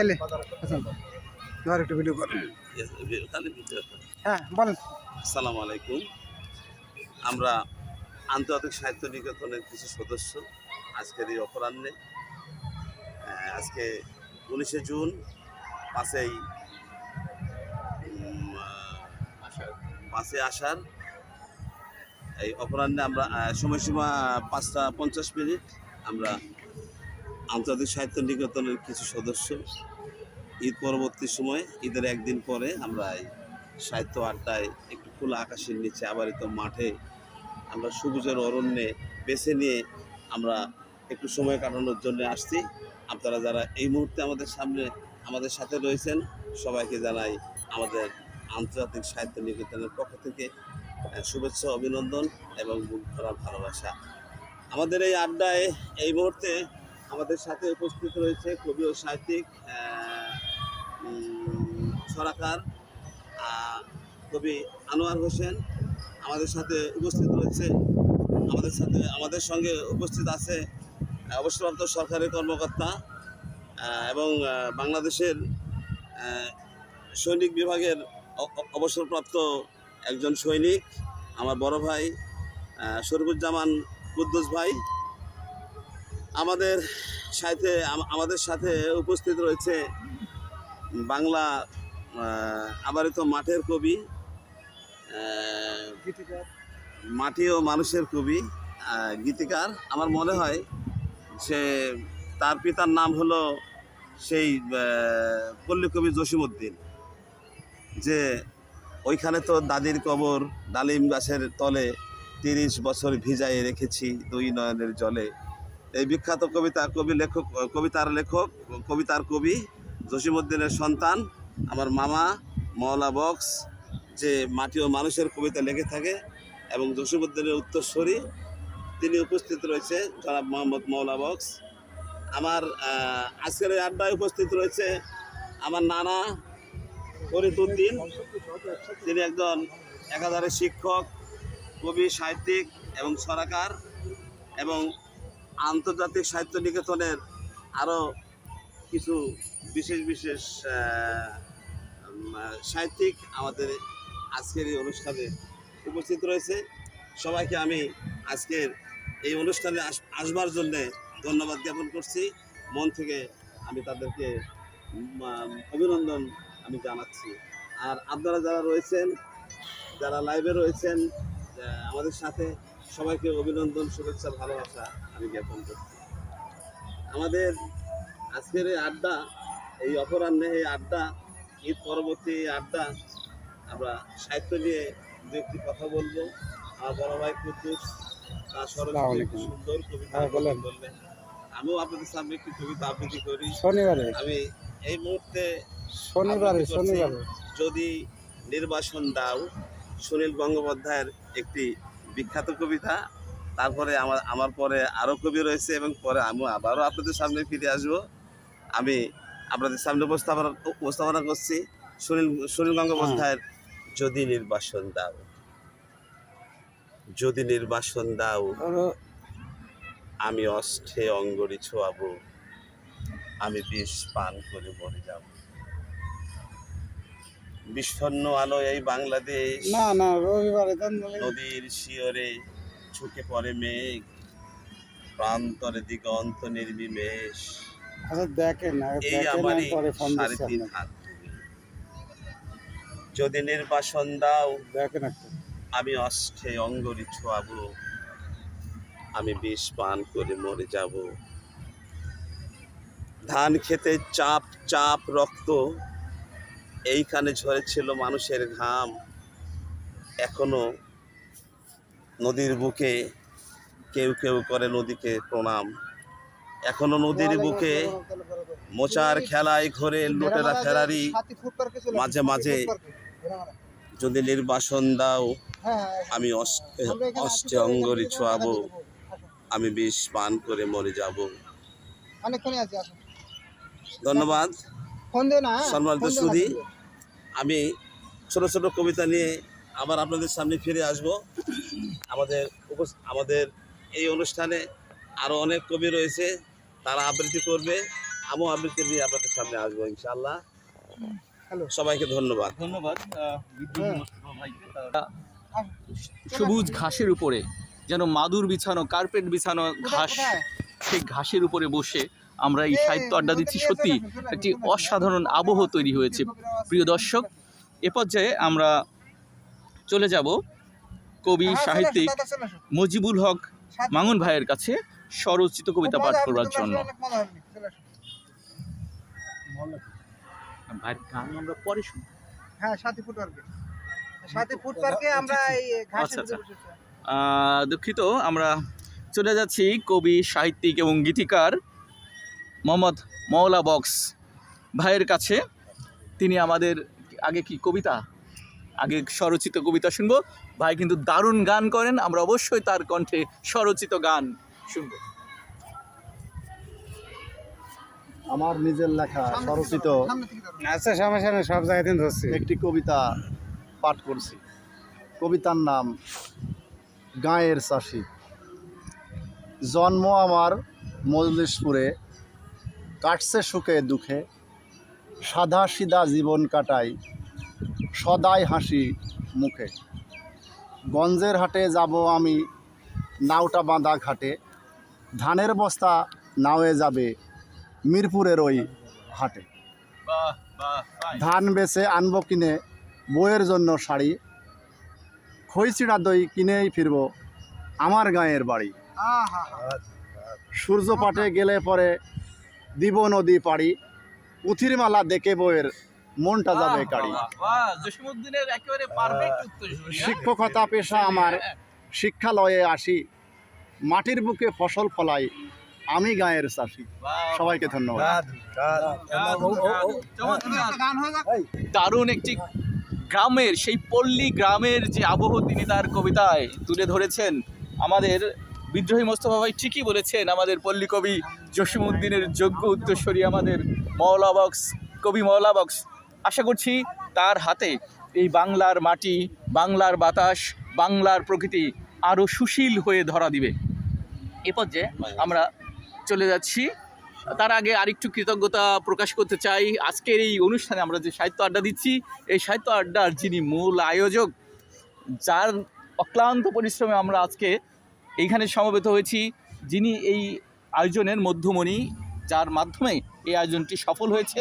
এলে হাসান ধর একটু ভিডিও কর হ্যাঁ বলেন। আসসালামু আলাইকুম। আমরা আন্তর্জাতিক সাহিত্য নিকেতনের কিছু সদস্য আজকের এই অপরাহ্নে আজকে উনিশে জুন পাঁচই পাঁচই আষাঢ়। এই অপরাহ্নে আমরা সময়সীমা পাঁচটা পঞ্চাশ মিনিট। আমরা আন্তর্জাতিক সাহিত্য নিকেতনের কিছু সদস্য। ঈদ পরবর্তী সময়, ঈদের একদিন পরে আমরা সাহিত্য আড্ডায় একটু খোলা আকাশের নিচে আবার আবারিত মাঠে আমরা সবুজের অরণ্যে বেছে নিয়ে আমরা একটু সময় কাটানোর জন্য আসছি। আপনারা যারা এই মুহূর্তে আমাদের সামনে, আমাদের সাথে রয়েছেন, সবাইকে জানাই আমাদের আন্তর্জাতিক সাহিত্য নিকেতনের পক্ষ থেকে শুভেচ্ছা, অভিনন্দন এবং মুখ ভরা ভালোবাসা। আমাদের এই আড্ডায় এই মুহূর্তে আমাদের সাথে উপস্থিত রয়েছে কবি ও সাহিত্যিক সরাকার কবি আনোয়ার হোসেন। আমাদের সাথে উপস্থিত রয়েছে, আমাদের সাথে, আমাদের সঙ্গে উপস্থিত আছে অবসরপ্রাপ্ত সরকারি কর্মকর্তা এবং বাংলাদেশের সৈনিক বিভাগের অবসরপ্রাপ্ত একজন সৈনিক, আমার বড় ভাই শরীফুজ্জামান কুদ্দুস ভাই। আমাদের সাথে আমাদের সাথে উপস্থিত রয়েছে বাংলা আবারিত মাঠের কবি মাটি ও মানুষের কবি গীতিকার। আমার মনে হয় যে তার পিতার নাম হলো সেই পল্লী কবি জসিমউদ্দিন যে ওইখানে তো দাদির কবর ডালিম গাছের তলে তিরিশ বছর ভিজায় রেখেছি দুই নয়নের জলে। এই বিখ্যাত কবিতা কবি লেখক, কবিতার লেখক, কবিতার কবি জসিমউদ্দিনের সন্তান, আমার মামা মওলা বক্স, যে মাটি ও মানুষের কবিতা লিখে থাকে এবং জসিমউদ্দিনের উত্তরস্বরী তিনি উপস্থিত রয়েছে, জনাব মোহাম্মদ মওলা বক্স। আমার আজকের এই আড্ডায় উপস্থিত রয়েছে আমার নানা ফরিদুদ্দিন তিনি একজন একাধারে শিক্ষক, কবি, সাহিত্যিক এবং সরাকার এবং আন্তর্জাতিক সাহিত্য নিকেতনের আরও কিছু বিশেষ বিশেষ সাহিত্যিক আমাদের আজকের এই অনুষ্ঠানে উপস্থিত রয়েছে। সবাইকে আমি আজকের এই অনুষ্ঠানে আস- আসবার জন্যে ধন্যবাদ জ্ঞাপন করছি। মন থেকে আমি তাদেরকে অভিনন্দন আমি জানাচ্ছি। আর আপনারা যারা রয়েছেন, যারা লাইভে রয়েছেন আমাদের সাথে সবাইকে অভিনন্দন শুভেচ্ছা ভালোবাসা আমি জ্ঞাপন করছি। আমাদের আজকের এই আড্ডা এই অপরাহ্নে এই আড্ডা ঈদ পরবর্তী এই আড্ডা আমরা সাহিত্য নিয়ে দু একটি কথা বলব। আমার বড় ভাই কুদ্দুস তার আলাইকুম। সুন্দর কবিতা হ্যাঁ, বললেন আমিও আপনাদের সামনে একটি কবিতা আবৃত্তি করি। শনিবারে। আমি এই মুহূর্তে শনিবারে শনিবারে। যদি নির্বাসন দাও সুনীল গঙ্গোপাধ্যায়ের একটি বিখ্যাত কবিতা। তারপরে আমার আমার পরে আরও কবি রয়েছে এবং পরে আমি আবারও আপনাদের সামনে ফিরে আসব। আমি আপনাদের সামনে উপস্থাপনা উপস্থাপনা করছি। সুনীল সুনীল গঙ্গোপাধ্যায়ের যদি নির্বাসন দাও। যদি নির্বাসন দাও আমি অষ্ঠে অঙ্গরি ছোয়াবো। আমি বিষ পান করে মরে যাব। বিষণ্ণ আলো এই বাংলাদেশ। না না রবিবারে নদীর শিয়রে ঝুঁকে পড়ে মেঘ। প্রান্তরে দিগন্ত নির্বিমেষ। আচ্ছা দেখেন না এই আমারই সাড়ে তিন হাত যদি নির্বাসন দাও দেখেন আমি অষ্ঠে অঙ্গরি ছোয়াবো। আমি বিষ পান করে মরে যাব। ধান খেতে চাপ চাপ রক্ত। এইখানে ঝরেছিল মানুষের ঘাম। এখনও নদীর বুকে কেউ কেউ করে নদীকে প্রণাম। এখনও নদীর বুকে মোচার খেলায় ঘরে লোটেরা ফেরারি। মাঝে মাঝে যদি নির্বাসন দাও হ্যাঁ, আমি অষ্টে অঙ্গরি ছোয়াবো। আমি বিষ পান করে মরে যাব। ধন্যবাদ। হ্যাঁ? সম্মানিত সুধী। আমি ছোট ছোট কবিতা নিয়ে আবার আপনাদের সামনে ফিরে আসব। আমাদের আমাদের এই অনুষ্ঠানে আরও অনেক কবি রয়েছে তারা আবৃত্তি করবে। আমু আবৃত্তি নিয়ে আপনাদের সামনে আসব ইনশাল্লাহ সবাইকে ধন্যবাদ। ধন্যবাদ হ্যাঁ। সবুজ ঘাসের উপরে যেন মাদুর বিছানো কার্পেট বিছানো ঘাস সেই ঘাসের উপরে বসে আমরা এই সাহিত্য আড্ডা দিচ্ছি সত্যি একটি অসাধারণ আবহ তৈরি হয়েছে। প্রিয় দর্শক এ পর্যায়ে আমরা চলে যাব কবি সাহিত্যিক মুজিবুল হক মামুন ভাইয়ের কাছে স্বরচিত কবিতা পাঠ করবার জন্য। ভাইয়ের গান আমরা পরে শুনি হ্যাঁ সাথী ফুট পার্কে সাথী ফুট পার্কে আমরা এই আচ্ছা, আচ্ছা। দুঃখিত আমরা চলে যাচ্ছি কবি সাহিত্যিক এবং গীতিকার মোহাম্মদ মওলা বক্স ভাইয়ের কাছে। তিনি আমাদের আগে কি কবিতা? আগে স্বরচিত কবিতা শুনব। ভাই কিন্তু দারুণ গান করেন আমরা অবশ্যই তার কণ্ঠে স্বরচিত গান শুনব। আমার নিজের লেখা স্বরচিত আচ্ছা সব ধরছি। একটি কবিতা পাঠ করছি। কবিতার নাম গাঁয়ের চাষি। জন্ম আমার মজলিশপুরে কাটছে সুখে দুঃখে সাদা সিধা জীবন কাটাই সদাই হাসি মুখে। গঞ্জের হাটে যাব আমি নাওটা বাঁধা ঘাটে। ধানের বস্তা নাওয়ে যাবে মিরপুরের ওই হাটে। ধান বেচে আনব কিনে বইয়ের জন্য শাড়ি। খইচিড়া দই কিনেই ফিরবো আমার গাঁয়ের বাড়ি। সূর্য পাটে গেলে পরে দিব নদী পাড়ি পুঁথির মালা দেখে বইয়ের মনটা যাবে কাড়ি। হ্যাঁ? শিক্ষকতা পেশা আমার শিক্ষালয়ে আসি মাটির বুকে ফসল ফলাই আমি গাঁয়ের চাষি। সবাইকে ধন্যবাদ। হয়ে দারুণ একটি গ্রামের সেই পল্লী গ্রামের যে আবহ তিনি তার কবিতায় তুলে ধরেছেন আমাদের বিদ্রোহী মোস্তফা ভাই ঠিকই বলেছেন, আমাদের পল্লী কবি জসিমউদ্দিনের যোগ্য উত্তরস্বরী আমাদের মওলা বক্স, কবি মওলা বক্স। আশা করছি তার হাতে এই বাংলার মাটি, বাংলার বাতাস, বাংলার প্রকৃতি আরও সুশীল হয়ে ধরা দিবে। এ পর্যায়ে আমরা চলে যাচ্ছি। তার আগে আরেকটু কৃতজ্ঞতা প্রকাশ করতে চাই। আজকের এই অনুষ্ঠানে আমরা যে সাহিত্য আড্ডা দিচ্ছি, এই সাহিত্য আড্ডার যিনি মূল আয়োজক, যার অক্লান্ত পরিশ্রমে আমরা আজকে এইখানে সমবেত হয়েছি, যিনি এই আয়োজনের মধ্যমণি, যার মাধ্যমে এই আয়োজনটি সফল হয়েছে।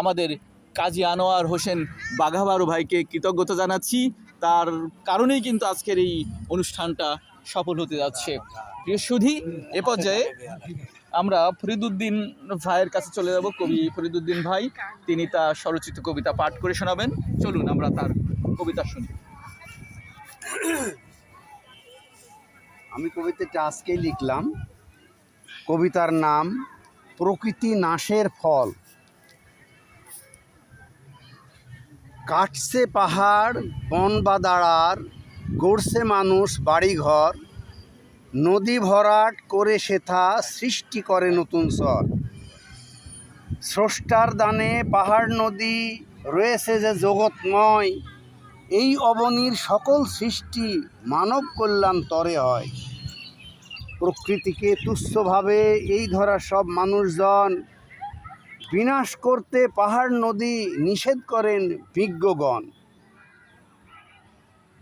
আমাদের কাজী আনোয়ার হোসেন বাঘাবারু ভাইকে কৃতজ্ঞতা জানাচ্ছি। তার কারণেই কিন্তু আজকের এই অনুষ্ঠানটা সফল হতে যাচ্ছে। সুধী, এ পর্যায়ে আমরা ফরিদুদ্দিন ভাইয়ের কাছে চলে যাব, কবি ফরিদুদ্দিন ভাই। তিনি তার স্বরচিত কবিতা পাঠ করে শোনাবেন। চলুন আমরা তার কবিতা শুনি। আমি কবিতাটা আজকেই লিখলাম। কবিতার নাম, প্রকৃতি নাশের ফল। কাটছে পাহাড়, বন বা দাঁড়ার, গড়ছে মানুষ বাড়িঘর। নদী ভরাট করে সেথা সৃষ্টি করে নতুন স্বর। স্রষ্টার দানে পাহাড় নদী রয়েছে যে জগৎময়। এই অবনীর সকল সৃষ্টি মানব কল্যাণ তরে হয়। প্রকৃতিকে তুচ্ছভাবে এই ধরা সব মানুষজন বিনাশ করতে পাহাড় নদী নিষেধ করেন বিজ্ঞগণ।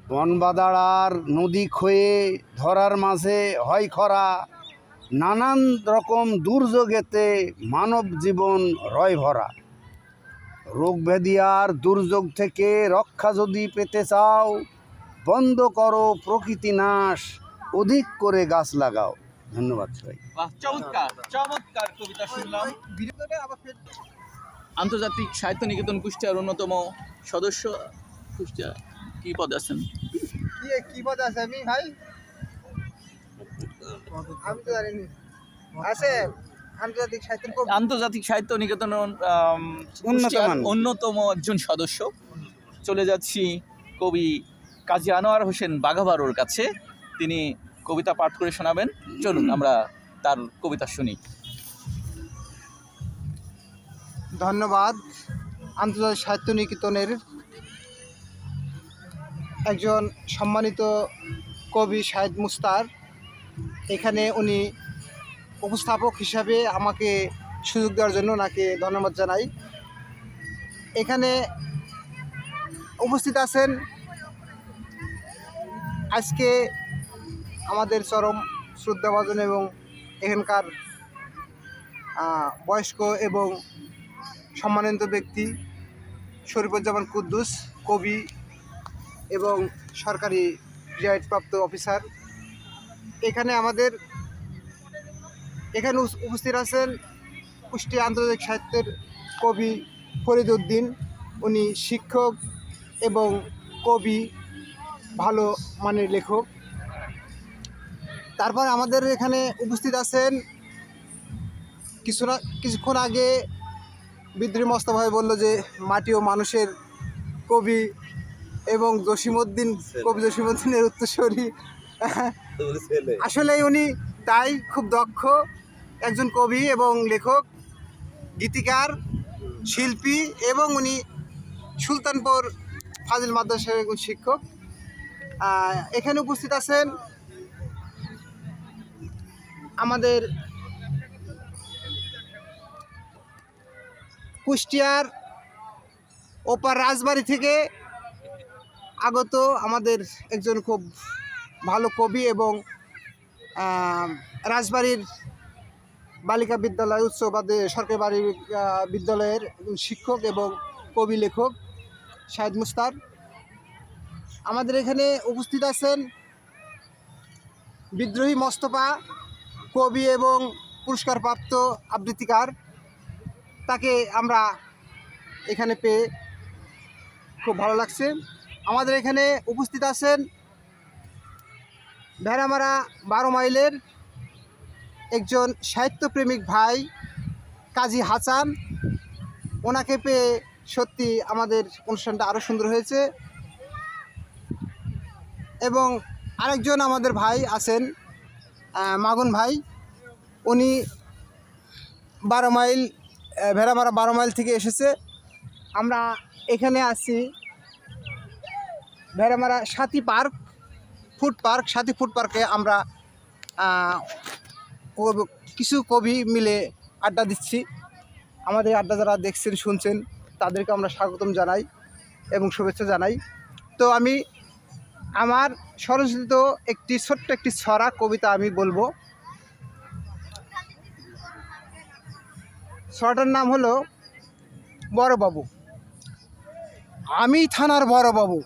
বনবাদাড়ার নদী ক্ষয়ে ধরার মাঝে হয় খরা, নানান রকম দুর্যোগেতে মানব জীবন রয় ভরা। রোগ ব্যাধি আর দুর্যোগ থেকে রক্ষা যদি পেতে চাও, বন্ধ করো প্রকৃতি নাশ। অধিক করে গাছ লাগাও। ধন্যবাদ সবাই বাহ চমৎকার চমৎকার কবিতা শুনলাম। ভিডিওটা আবার ফের আন্তর্জাতিক সাহিত্য নিকেতন কুষ্টিয়ার অন্যতম সদস্য। কুষ্টিয়া কি পদে আছেন? কি কি পদ আছে? আমি ভাই? আমি তো জানি আছে? আন্তর্জাতিক সাহিত্য কবি। আন্তর্জাতিক সাহিত্য নিকেতন। অন্যতম একজন সদস্য। চলে যাচ্ছি কবি কাজী আনোয়ার হোসেন বাঘাবারোর কাছে। তিনি কবিতা পাঠ করে শোনাবেন। চলুন, আমরা তার কবিতা শুনি। ধন্যবাদ আন্তর্জাতিক সাহিত্য নিকেতনের একজন সম্মানিত কবি শাহেদ মুস্তার। এখানে উনি উপস্থাপক হিসাবে আমাকে সুযোগ দেওয়ার জন্য ওনাকে ধন্যবাদ জানাই। এখানে উপস্থিত আছেন আজকে আমাদের চরম শ্রদ্ধাভাজন এবং এখানকার বয়স্ক এবং সম্মানিত ব্যক্তি শরীফুজ্জামান কুদ্দুস, কবি এবং সরকারি প্রাপ্ত অফিসার। এখানে আমাদের, এখানে উপস্থিত আছেন কুষ্টি আন্তর্জাতিক সাহিত্যের কবি ফরিদ উদ্দিন। উনি শিক্ষক এবং কবি, ভালো মানের লেখক। তারপর আমাদের এখানে উপস্থিত আছেন কিছু না কিছুক্ষণ আগে বিদ্রোহী মোস্তফাই বলল যে মাটি ও মানুষের কবি এবং জসিমউদ্দিন কবি জসিমউদ্দিনের উত্তরসূরি। ছেলে। আসলে উনি তাই খুব দক্ষ একজন কবি এবং লেখক গীতিকার শিল্পী এবং উনি সুলতানপুর ফাজিল মাদ্রাসার একজন শিক্ষক। এখানে উপস্থিত আছেন আমাদের কুষ্টিয়ার ওপার রাজবাড়ি থেকে আগত আমাদের একজন খুব ভালো কবি এবং রাজবাড়ির বালিকা বিদ্যালয় উচ্চ সরকারি বাড়ি বিদ্যালয়ের শিক্ষক এবং কবি লেখক শাহেদ মুস্তার। আমাদের এখানে উপস্থিত আছেন বিদ্রোহী মোস্তফা কবি এবং পুরস্কারপ্রাপ্ত আবৃত্তিকার। তাকে আমরা এখানে পেয়ে খুব ভালো লাগছে। আমাদের এখানে উপস্থিত আছেন ভেড়ামারা বারো মাইলের একজন সাহিত্যপ্রেমিক ভাই কাজী হাসান। ওনাকে পেয়ে সত্যি আমাদের অনুষ্ঠানটা আরও সুন্দর হয়েছে। এবং আরেকজন আমাদের ভাই আছেন মাগুন ভাই, উনি বারো মাইল ভেড়ামারা বারো মাইল থেকে এসেছে। আমরা এখানে আছি। Bheramara Sathi park, food park Sathi food পার্কে আমরা কিছু কবি মিলে আড্ডা দিচ্ছি। আমাদের আড্ডা যারা দেখছেন, শুনছেন, তাদেরকে আমরা স্বাগতম জানাই এবং শুভেচ্ছা জানাই। তো আমি আমার স্বরচিত একটি ছোট্ট একটি ছড়া কবিতা আমি বলব। ছড়াটার নাম হলো, বড়বাবু। আমি থানার বড়বাবু।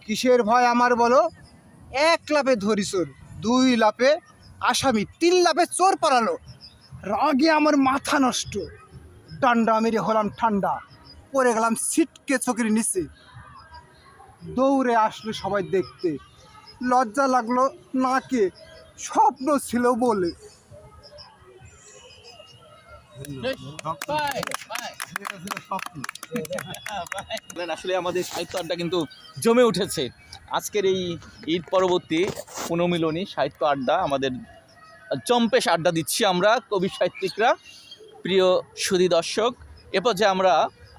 কিসের ভয় আমার বলো? এক লাফে ধরি চোর দুই লাফে আসামি, তিন লাফে চোর পালালো। রাগে আমার মাথা নষ্ট। ডান্ডা মেরে হলাম ঠান্ডা। পড়ে গেলাম সিটকে চোখের নিচে। দৌড়ে আসলো সবাই দেখতে। লজ্জা লাগল নাকে, স্বপ্ন ছিল বলে। আসলে আমাদের সাহিত্য আড্ডা কিন্তু জমে উঠেছে। আজকের এই ঈদ পরবর্তী পুনর্মিলনী, সাহিত্য আড্ডা, আমাদের চম্পেশ আড্ডা দিচ্ছি আমরা, কবি সাহিত্যিকরা। প্রিয় সুধী দর্শক, এ পর্যায়ে আমরা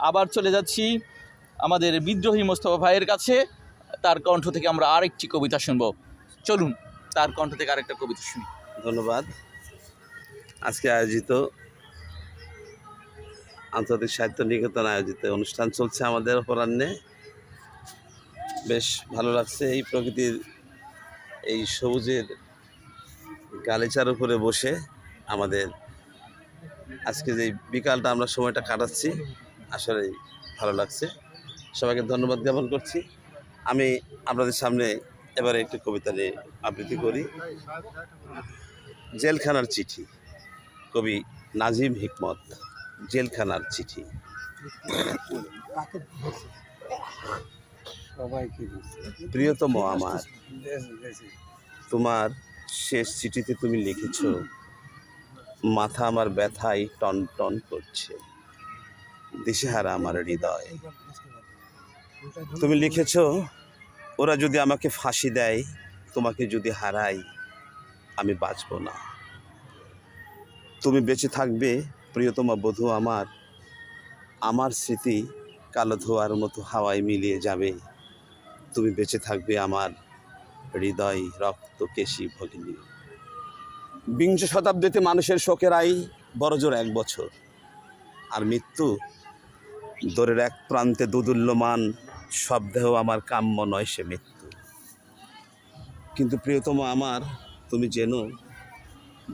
আবার চলে যাচ্ছি আমাদের বিদ্রোহী মোস্তফা ভাইয়ের কাছে, তার কণ্ঠ থেকে আমরা আরেকটি কবিতা শুনব। চলুন, তার কণ্ঠ থেকে আরেকটা কবিতা শুনি। ধন্যবাদ। আজকে আয়োজিত আন্তর্জাতিক সাহিত্য নিকেতন আয়োজিত অনুষ্ঠান চলছে আমাদের অপরাহ্নে। বেশ ভালো লাগছে এই প্রকৃতির এই সবুজের গালিচার উপরে বসে আমাদের আজকে যে বিকালটা আমরা সময়টা কাটাচ্ছি আসলে ভালো লাগছে। সবাইকে ধন্যবাদ জ্ঞাপন করছি। আমি আপনাদের সামনে এবারে একটি কবিতা নিয়ে আবৃত্তি করি। জেলখানার চিঠি কবি নাজিম হিকমত জেলখানার চিঠি। প্রিয়তম আমার তোমার শেষ চিঠিতে তুমি লিখেছ মাথা আমার ব্যথায় টন টন করছে দিশেহারা আমার হৃদয়। তুমি লিখেছ, ওরা যদি আমাকে ফাঁসি দেয়, তোমাকে যদি হারাই, আমি বাঁচব না। তুমি বেঁচে থাকবে, প্রিয়তমা বধূ আমার। আমার স্মৃতি কালো ধোয়ার মতো হাওয়ায় মিলিয়ে যাবে। তুমি বেঁচে থাকবে আমার হৃদয় রক্ত কেশি ভগিনী। বিংশ শতাব্দীতে মানুষের শোকের আই বড়জোর এক বছর। আর মৃত্যু দরের এক প্রান্তে দুদুল্যমান শব্দেহ আমার কাম্য নয় সে মৃত্যু। কিন্তু প্রিয়তম আমার, তুমি জেনো,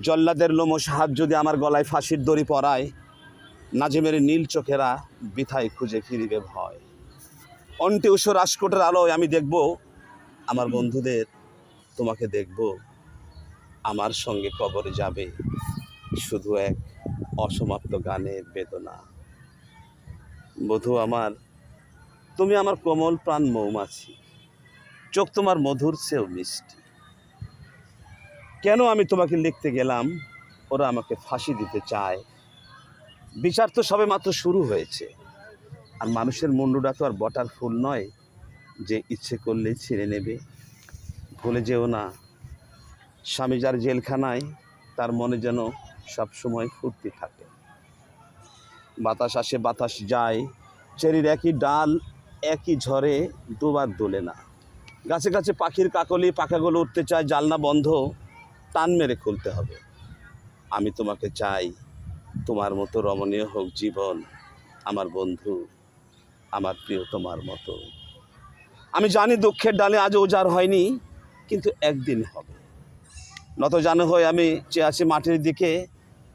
জল্লাদের লোমশ হাত যদি আমার গলায় ফাঁসির দড়ি পরায়, নাজিমের নীল চোখেরা বিথায় খুঁজে ফিরিবে ভয়। অন্টি উষো রাজকোটের আলোয় আমি দেখব, আমার বন্ধুদের তোমাকে দেখব, আমার সঙ্গে কবরে যাবে শুধু এক অসমাপ্ত গানের বেদনা। বধু আমার তুমি আমার কোমল প্রাণ মৌমাছি। চোখ তোমার মধুর চেয়েও মিষ্টি। কেন আমি তোমাকে লিখতে গেলাম? ওরা আমাকে ফাঁসি দিতে চায়। বিচার তো সবে মাত্র শুরু হয়েছে। আর মানুষের মুন্ডুটা তো আর বটার ফুল নয় যে ইচ্ছে করলে ছিঁড়ে নেবে। ভুলে যেও না, স্বামী যার জেলখানায়, তার মনে যেন সবসময় ফুর্তি থাকে। বাতাস আসে, বাতাস যায়, চেরির একই ডাল একই ঝড়ে দুবার দোলে না। গাছে গাছে পাখির কাকলি, পাখাগুলো উঠতে চায় জালনা বন্ধ, টান মেরে খুলতে হবে। আমি তোমাকে চাই, তোমার মতো রমণীয় হোক জীবন আমার বন্ধু, আমার প্রিয় তোমার মতো। আমি জানি দুঃখের ডালে আজ উজাড় হয়নি, কিন্তু একদিন হবে। নত জানো হয়ে আমি চেয়ে আছি মাটির দিকে,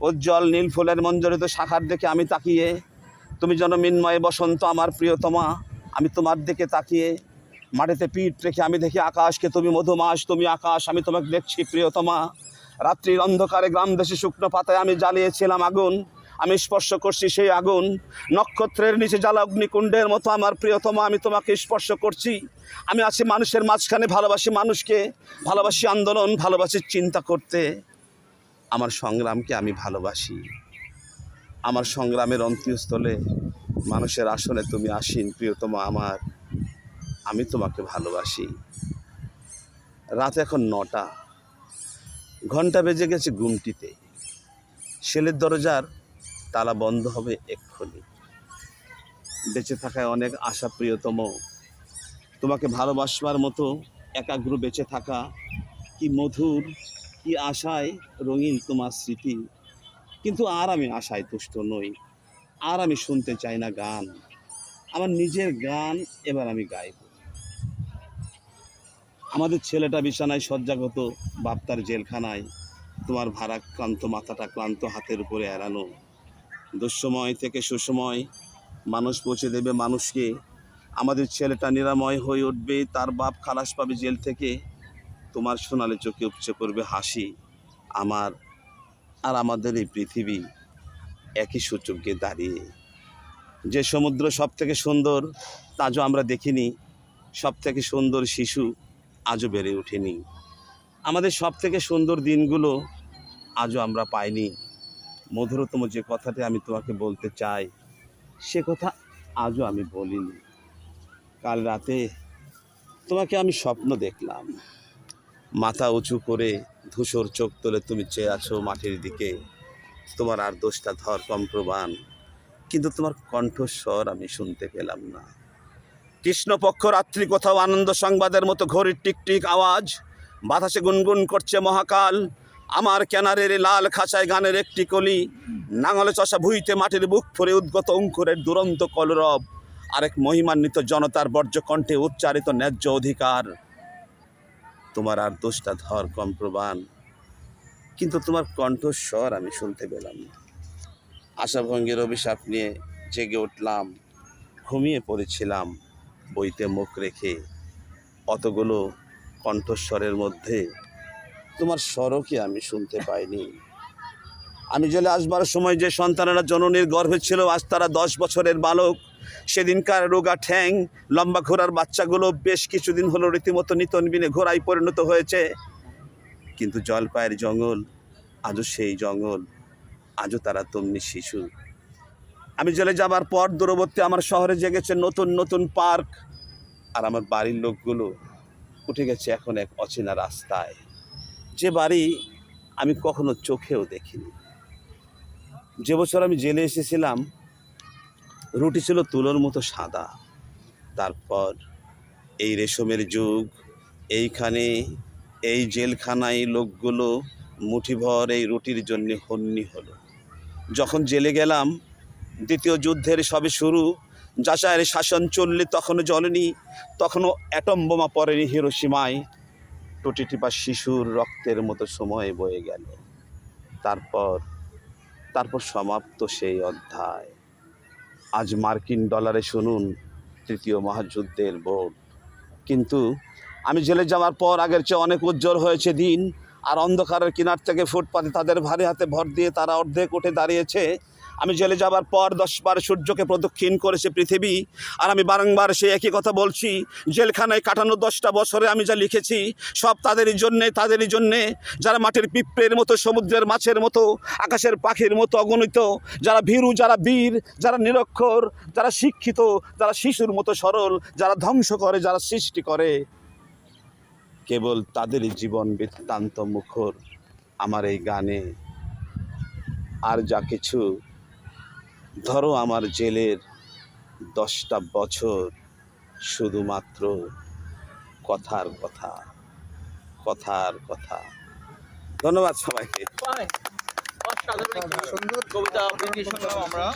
উজ্জ্বল নীল ফুলের মঞ্জরিত শাখার দিকে আমি তাকিয়ে। তুমি যেন মিন্ময় বসন্ত, আমার প্রিয়তমা আমি তোমার দিকে তাকিয়ে মাটিতে পিঠ রেখে আমি দেখি আকাশকে তুমি মধুমাস, তুমি আকাশ, আমি তোমাকে দেখছি প্রিয়তমা। রাত্রির অন্ধকারে গ্রাম দেশে শুকনো পাতায় আমি জ্বালিয়েছিলাম আগুন। আমি স্পর্শ করছি সেই আগুন। নক্ষত্রের নিচে জ্বালা অগ্নিকুণ্ডের মতো আমার প্রিয়তমা, আমি তোমাকে স্পর্শ করছি। আমি আছি মানুষের মাঝখানে, ভালোবাসি মানুষকে, ভালোবাসি আন্দোলন, ভালোবাসি চিন্তা করতে। আমার সংগ্রামকে আমি ভালোবাসি। আমার সংগ্রামের অন্ত্যস্থলে মানুষের আসনে তুমি আসিন, প্রিয়তমা আমার। আমি তোমাকে ভালোবাসি। রাত এখন নটা। ঘণ্টা বেজে গেছে ঘুমটিতে। সেলের দরজার তালা বন্ধ হবে এক্ষুনি। বেঁচে থাকায় অনেক আশা, প্রিয়তম। তোমাকে ভালোবাসবার মতো একাগ্র বেঁচে থাকা কি মধুর, কি আশায় রঙিন তোমার স্মৃতি। কিন্তু আর আমি আশায় তুষ্ট নই। আর আমি শুনতে চাই না গান। আমার নিজের গান এবার আমি গাইব। আমাদের ছেলেটা বিছানায় শয্যাগত বাপ্তার জেলখানায়। তোমার ভারাক্রান্ত মাথাটা ক্লান্ত হাতের উপরে এড়ানো। দুঃসময় থেকে সুসময় মানুষ পৌঁছে দেবে মানুষকে। আমাদের ছেলেটা নিরাময় হয়ে উঠবে, তার বাপ খালাস পাবে জেল থেকে। তোমার সোনালে চোখে উপচে পড়বে হাসি। আমার আর আমাদের এই পৃথিবী একই সূচকে দাঁড়িয়ে। যে সমুদ্র সব থেকে সুন্দর, তাজও আমরা দেখিনি। সব থেকে সুন্দর শিশু আজও বেড়ে ওঠেনি। আমাদের সব থেকে সুন্দর দিনগুলো আজও আমরা পাইনি। মধুরতম যে কথাটি আমি তোমাকে বলতে চাই, সে কথা আজও আমি বলিনি। কাল রাতে তোমাকে আমি স্বপ্ন দেখলাম। মাথা উঁচু করে ধূসর চোখ তোলে তুমি চেয়ে আছো মাটির দিকে। তোমার আর দোষটা ধর কম্প্রবাণ কিন্তু তোমার কণ্ঠস্বর আমি শুনতে পেলাম না। কৃষ্ণপক্ষ রাত্রি কোথাও আনন্দ সংবাদের মতো ঘড়ির টিকটিক আওয়াজ, বাতাসে গুনগুন করছে মহাকাল, আমার কেনারের এই লাল খাঁচায় গানের একটি কলি, নাঙলে চষা ভুইতে মাটির বুক ফরে উদ্গত অঙ্কুরের দুরন্ত কলরব, আরেক মহিমান্বিত জনতার বর্জ্য কণ্ঠে উচ্চারিত ন্যায্য অধিকার। তোমার আর দোষটা ধর কম কম্প্রবাণ কিন্তু তোমার কণ্ঠস্বর আমি শুনতে পেলাম। না আশাভঙ্গের অভিশাপ নিয়ে জেগে উঠলাম, ঘুমিয়ে পড়েছিলাম বইতে মুখ রেখে। অতগুলো কণ্ঠস্বরের মধ্যে তোমার স্বরকে আমি শুনতে পাইনি। আমি জেলে আসবার সময় যে সন্তানেরা জননীর গর্ভে ছিল, আজ তারা দশ বছরের বালক। সেদিনকার রোগা ঠ্যাং, লম্বা ঘোড়ার বাচ্চাগুলো বেশ কিছুদিন হলো রীতিমতো নিতনবিনে ঘোড়ায় পরিণত হয়েছে। কিন্তু জলপায়ের জঙ্গল, আজও সেই জঙ্গল, আজও তারা তমনি শিশু। আমি জেলে যাবার পর দূরবর্তী আমার শহরে জেগেছে নতুন নতুন পার্ক, আর আমার বাড়ির লোকগুলো উঠে গেছে এখন এক অচেনা রাস্তায়। যে বাড়ি আমি কখনো চোখেও দেখিনি। যে বছর আমি জেলে এসেছিলাম, রুটি ছিল তুলোর মতো সাদা। তারপর এই রেশমের যুগ, এইখানে এই জেলখানায় লোকগুলো মুঠিভর এই রুটির জন্য হন্যি হলো। যখন জেলে গেলাম, দ্বিতীয় যুদ্ধের সবে শুরু, যাচাইয়ের শাসন চললে তখনও জ্বলেনি তখনও অ্যাটম বোমা পড়েনি হিরোসীমায় টুটি টিপা শিশুর রক্তের মতো সময় বয়ে গেল। তারপর তারপর সমাপ্ত সেই অধ্যায়। আজ মার্কিন ডলারে শুনুন তৃতীয় মহাযুদ্ধের বোর্ড। কিন্তু আমি জেলে যাওয়ার পর আগের চেয়ে অনেক উজ্জ্বল হয়েছে দিন। আর অন্ধকারের কিনার থেকে ফুটপাতে তাদের ভারী হাতে ভর দিয়ে তারা অর্ধেক উঠে দাঁড়িয়েছে। আমি জেলে যাবার পর দশবার সূর্যকে প্রদক্ষিণ করেছে পৃথিবী। আর আমি বারংবার সেই একই কথা বলছি, জেলখানায় কাটানো দশটা বছরে আমি যা লিখেছি, সব তাদেরই জন্যে তাদেরই জন্যে। যারা মাটির পিঁপড়ের মতো, সমুদ্রের মাছের মতো, আকাশের পাখির মতো অগণিত, যারা ভীরু, যারা বীর, যারা নিরক্ষর, যারা শিক্ষিত, যারা শিশুর মতো সরল, যারা ধ্বংস করে, যারা সৃষ্টি করে। কেবল তাদেরই জীবন বৃত্তান্ত মুখর আমার এই গানে। আর যা কিছু ধরো আমার জেলের দশটা বছর শুধুমাত্র কথার কথা কথার কথা। ধন্যবাদ সবাইকে। সুন্দর কবিতা আমরা।